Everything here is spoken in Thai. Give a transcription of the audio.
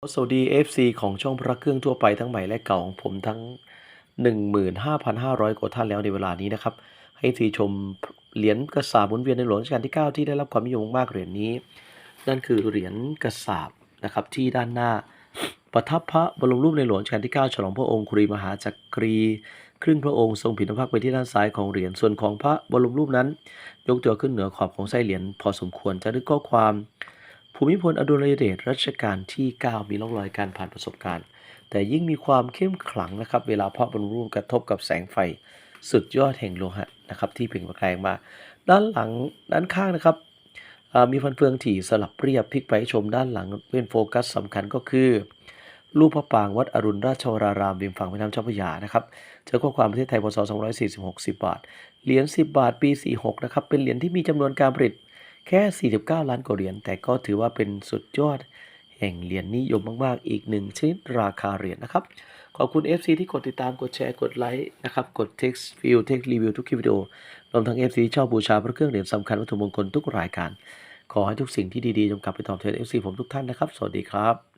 สวัสดี FC ของช่องพระเครื่องทั่วไปทั้งใหม่และเก่าของผมทั้ง 15,500 กว่าท่านแล้วในเวลานี้นะครับ ให้ทีชมเหรียญกระสาบหมุนเวียนในหลวงรัชกาลที่ 9 ที่ได้รับความนิยมมากเหรียญนี้ นั่นคือเหรียญกระสาบนะครับที่ด้านหน้า ประทับพระบรมรูปในหลวงรัชกาลที่ 9 ฉลองพระองค์คุรีมหาจักรี ครึ่งพระองค์ทรงผินพักไปที่ด้านซ้ายของเหรียญส่วนของพระบรมรูปนั้น ยกตัวขึ้นเหนือขอบของไส้เหรียญพอสมควรจะนึกข้อความ ภูมิพลอดุลยเดชรัชกาลที่ 9 มีร่องรอยการผ่านประสบการณ์ แต่ยิ่งมีความเข้มขลังนะครับ เวลาพระบรมรูปกระทบกับแสงไฟ สุดยอดแห่งโลหะนะครับที่เปล่งประกายมา ด้านหลังด้านข้างนะครับมีฟันเฟืองถี่สลับเรียบพลิกไปชมด้านหลังเป็นโฟกัสสำคัญก็คือรูปพระปรางวัดอรุณราชวรารามริมฝั่งแม่น้ำเจ้าพระยานะครับ เจอข้อความประเทศไทยพศ 246 10 บาท เหรียญ 10 บาท ปี 46 นะครับ เป็นเหรียญที่มีจำนวนการผลิต แค่ 49 ล้านกว่าเหรียญแต่ก็ถือว่าเป็นสุดยอดแห่งเหรียญนิยมมาก ๆ อีกหนึ่งชนิดราคาเหรียญนะครับ ขอบคุณ FC ที่กดติดตามกดแชร์กดไลค์นะครับ กด text view text review ทุกคลิปวิดีโอ รวมทั้ง FC ที่ชอบบูชาพระเครื่องเหรียญสำคัญวัตถุมงคลทุกรายการ ขอให้ทุกสิ่งที่ดี ๆจงกลับไปตอบแทน FC ผมทุกท่านนะครับ สวัสดีครับ